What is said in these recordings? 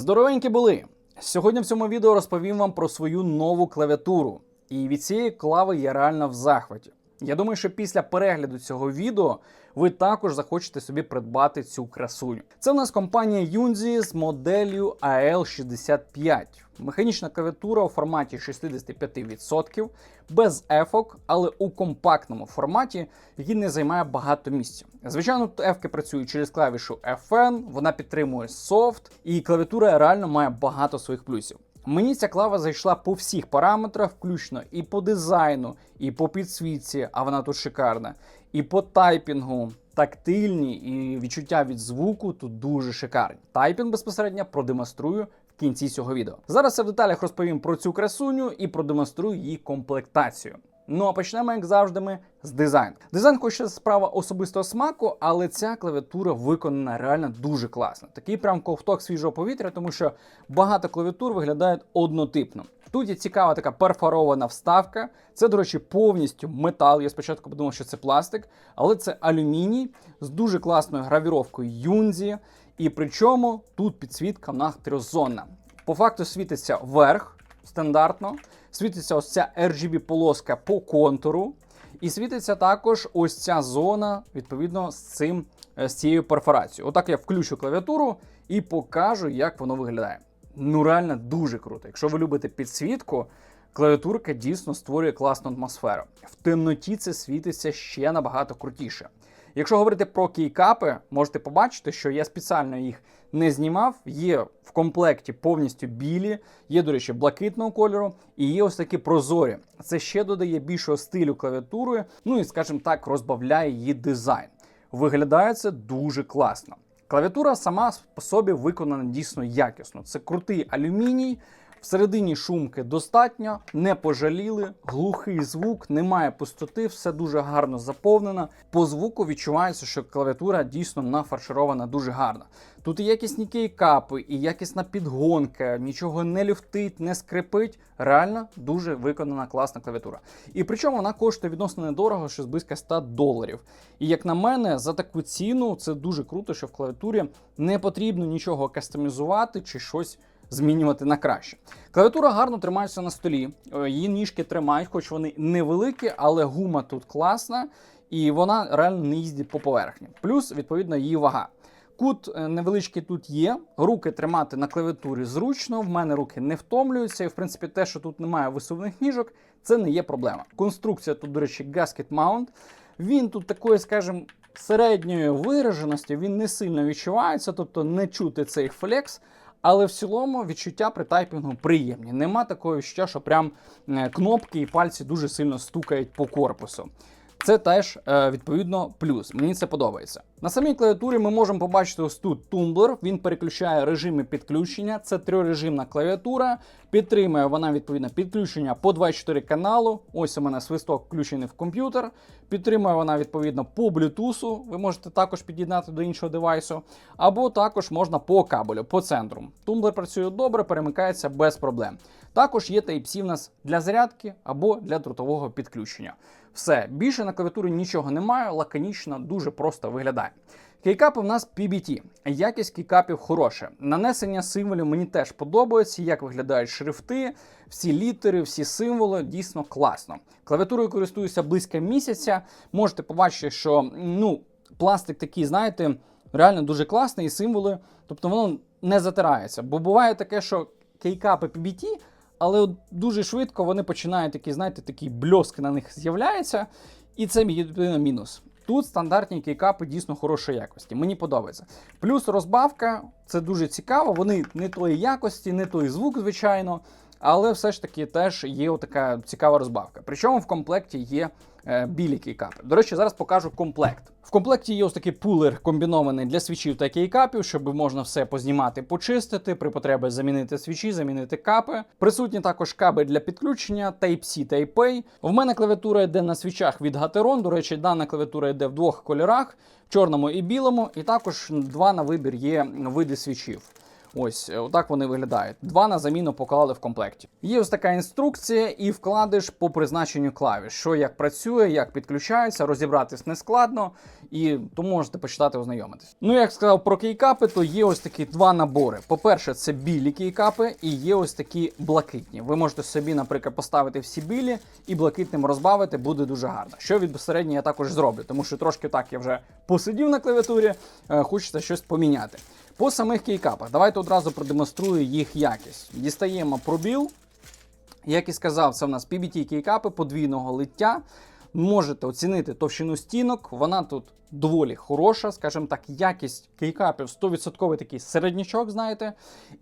Здоровенькі були! Сьогодні в цьому відео розповім вам про свою нову клавіатуру. І від цієї клави я реально в захваті. Я думаю, що після перегляду цього відео ви також захочете собі придбати цю красуню. Це в нас компанія Yunzi з моделлю AL65. Механічна клавіатура у форматі 65%, без ефок, але у компактному форматі, який не займає багато місця. Звичайно, ефки працюють через клавішу FN, вона підтримує софт, і клавіатура реально має багато своїх плюсів. Мені ця клава зайшла по всіх параметрах, включно і по дизайну, і по підсвітці, а вона тут шикарна, і по тайпінгу. Тактильні і відчуття від звуку тут дуже шикарні. Тайпінг безпосередньо продемонструю в кінці цього відео. Зараз я в деталях розповім про цю красуню і продемонструю її комплектацію. Ну а почнемо, як завжди, ми з дизайну. Дизайн, хоч справа особистого смаку, але ця клавіатура виконана реально дуже класно. Такий прям ковток свіжого повітря, тому що багато клавіатур виглядають однотипно. Тут є цікава така перфорована вставка. Це, до речі, повністю метал. Я спочатку подумав, що це пластик, але це алюміній з дуже класною гравіровкою Юнзі. І причому тут підсвітка в нас трьохзонна. По факту світиться вверх стандартно, світиться ось ця RGB полоска по контуру, і світиться також ось ця зона, відповідно, з цим е, з цією перфорацією. Отак я включу клавіатуру і покажу, як воно виглядає. Ну, реально дуже круто. Якщо ви любите підсвітку, клавіатурка дійсно створює класну атмосферу. В темноті це світиться ще набагато крутіше. Якщо говорити про кейкапи, можете побачити, що я спеціально їх не знімав. Є в комплекті повністю білі, є, до речі, блакитного кольору, і є ось такі прозорі. Це ще додає більшого стилю клавіатури, ну і, скажімо так, розбавляє її дизайн. Виглядає це дуже класно. Клавіатура сама по собі виконана дійсно якісно. Це крутий алюміній. Всередині шумки достатньо, не пожаліли, глухий звук, немає пустоти, все дуже гарно заповнено. По звуку відчувається, що клавіатура дійсно нафарширована дуже гарно. Тут і якісні кейкапи, і якісна підгонка, нічого не люфтить, не скрипить. Реально дуже виконана класна клавіатура. І причому вона коштує відносно недорого, що з близько 100 доларів. І як на мене, за таку ціну це дуже круто, що в клавіатурі не потрібно нічого кастомізувати чи щось змінювати на краще. Клавіатура гарно тримається на столі. Е, Її ніжки тримають, хоч вони невеликі, але гума тут класна, і вона реально не їздить по поверхні. Плюс, відповідно, її вага. Кут е, невеличкий тут є. Руки тримати на клавіатурі зручно. В мене руки не втомлюються, і в принципі, те, що тут немає висувних ніжок, це не є проблема. Конструкція тут, до речі, gasket mount. Він тут такої, скажімо, середньої вираженості, він не сильно відчувається, тобто не чути цей флекс. Але в цілому відчуття при тайпінгу приємні. Нема такого що прям е, кнопки і пальці дуже сильно стукають по корпусу. Це теж е, відповідно плюс. Мені це подобається. На самій клавіатурі ми можемо побачити ось тут тумблер. Він переключає режими підключення. Це трьохрежимна клавіатура. Підтримує вона відповідно підключення по 24 каналу. Ось у мене свисток включений в комп'ютер. Підтримує вона відповідно по Bluetooth. Ви можете також під'єднати до іншого девайсу. Або також можна по кабелю, по центру. Тумблер працює добре, перемикається без проблем. Також є Type-C в нас для зарядки або для дротового підключення. Все, більше на клавіатурі нічого немає, лаконічно, дуже просто виглядає. Кейкапи в нас PBT. Якість кейкапів хороша. Нанесення символів мені теж подобається, як виглядають шрифти, всі літери, всі символи дійсно класно. Клавіатурою користуюся близько місяця. Можете побачити, що ну, пластик такий, знаєте, реально дуже класний, і символи, тобто воно не затирається. Бо буває таке, що кейкапи PBT але от дуже швидко вони починають такі, знаєте, такі бльоски на них з'являються, і це єдиний мінус. Тут стандартні кейкапи дійсно хорошої якості. Мені подобається. Плюс розбавка це дуже цікаво. Вони не тої якості, не той звук, звичайно. Але все ж таки теж є така цікава розбавка. Причому в комплекті є е, білі кейкапи. До речі, зараз покажу комплект. В комплекті є ось такий пулер комбінований для свічів та кейкапів, щоб можна все познімати, почистити, при потребі замінити свічі, замінити капи. Присутні також кабель для підключення Type-C Type-A. В мене клавіатура йде на свічах від Gateron. До речі, дана клавіатура йде в двох кольорах: чорному і білому, і також два на вибір є види свічів. Ось е, отак вони виглядають. Два на заміну поклали в комплекті. Є ось така інструкція і вкладиш по призначенню клавіш, що як працює, як підключається, розібратись не складно, і то можете почитати ознайомитись. Ну, як сказав про кейкапи, то є ось такі два набори. По-перше, це білі кейкапи, і є ось такі блакитні. Ви можете собі, наприклад, поставити всі білі і блакитним розбавити, буде дуже гарно. Що від я також зроблю, тому що трошки так я вже посидів на клавіатурі, е, хочеться щось поміняти. По самих кейкапах, давайте одразу продемонструю їх якість. Дістаємо пробіл. Як і сказав, це в нас PBT кейкапи подвійного лиття. Можете оцінити товщину стінок, вона тут доволі хороша, скажімо так, якість кейкапів 100% такий середнячок, знаєте.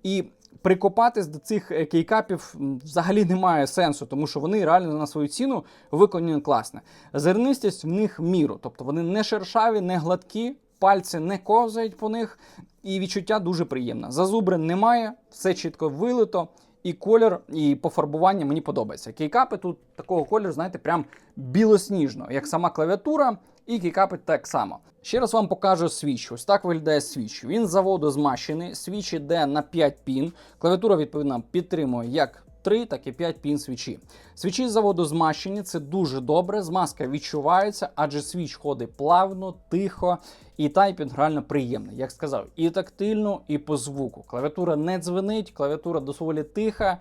І прикопатись до цих е, кейкапів взагалі немає сенсу, тому що вони реально на свою ціну виконані класно. Зернистість в них міру, тобто вони не шершаві, не гладкі, пальці не ковзають по них, і відчуття дуже приємне. Зазубрин немає, все чітко вилито. І колір, і пофарбування мені подобається. Кейкапи тут такого кольору, знаєте, прям білосніжно, як сама клавіатура, і кейкапи так само. Ще раз вам покажу свіч. Ось так виглядає свіч. Він заводу змащений, свіч іде на 5 пін. Клавіатура, відповідно, підтримує як 3, так і 5 пін свічі. Свічі з заводу змащені, це дуже добре. Змазка відчувається, адже свіч ходить плавно, тихо, і тайпінг реально приємний. Як сказав, і тактильно, і по звуку. Клавіатура не дзвенить, клавіатура доволі тиха.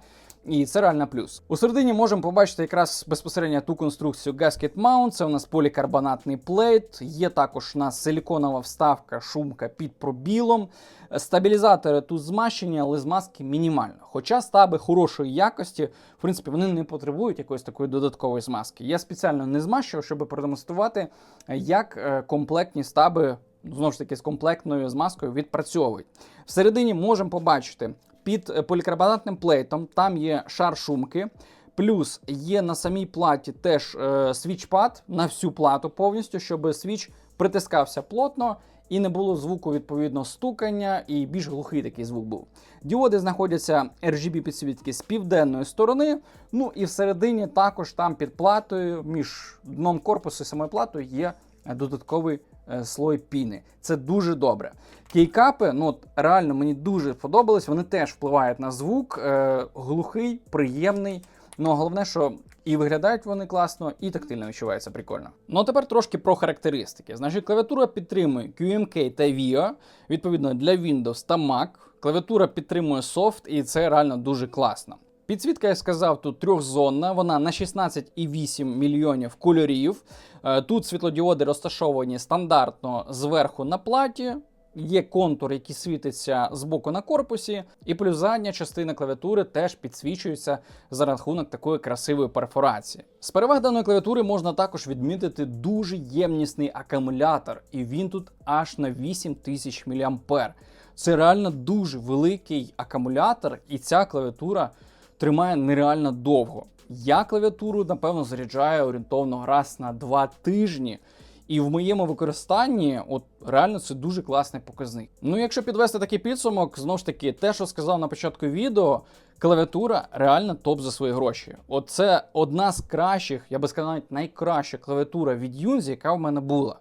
І це реально плюс. У середині можемо побачити якраз безпосередньо ту конструкцію Gasket Mount. Це у нас полікарбонатний плейт. Є також у нас силіконова вставка, шумка під пробілом. Стабілізатори тут змащені, але змазки мінімально. Хоча стаби хорошої якості, в принципі, вони не потребують якоїсь такої додаткової змазки. Я спеціально не змащував, щоб продемонструвати, як е, комплектні стаби. Знову ж таки, з комплектною змазкою відпрацьовують. Всередині можемо побачити під е, полікарбонатним плейтом там є шар шумки. Плюс є на самій платі теж е, свічпад на всю плату повністю, щоб свіч притискався плотно і не було звуку відповідно стукання, і більш глухий такий звук був. Діоди знаходяться RGB підсвітки з південної сторони. Ну і всередині також там під платою, між дном корпусу і самою платою є е, додатковий слой піни. Це дуже добре. Кейкапи, ну от реально мені дуже сподобались. Вони теж впливають на звук, е, глухий, приємний. Ну головне, що і виглядають вони класно, і тактильно відчувається прикольно. Ну а тепер трошки про характеристики. Значить, клавіатура підтримує QMK та VIA, відповідно для Windows та Mac. Клавіатура підтримує софт, і це реально дуже класно. Підсвітка, я сказав, тут трьохзонна, вона на 16,8 мільйонів кольорів. Е, Тут світлодіоди розташовані стандартно зверху на платі. Є контур, який світиться з боку на корпусі, і плюс задня частина клавіатури теж підсвічується за рахунок такої красивої перфорації. З переваг даної клавіатури можна також відмітити дуже ємнісний акумулятор, і він тут аж на 8000 мА. Це реально дуже великий акумулятор, і ця клавіатура тримає нереально довго. Я клавіатуру, напевно, заряджаю орієнтовно раз на два тижні. І в моєму використанні, от реально це дуже класний показник. Ну, якщо підвести такий підсумок, знову ж таки, те, що сказав на початку відео, клавіатура реально топ за свої гроші. От це одна з кращих, я би сказав, найкраща клавіатура від Юнзі, яка в мене була.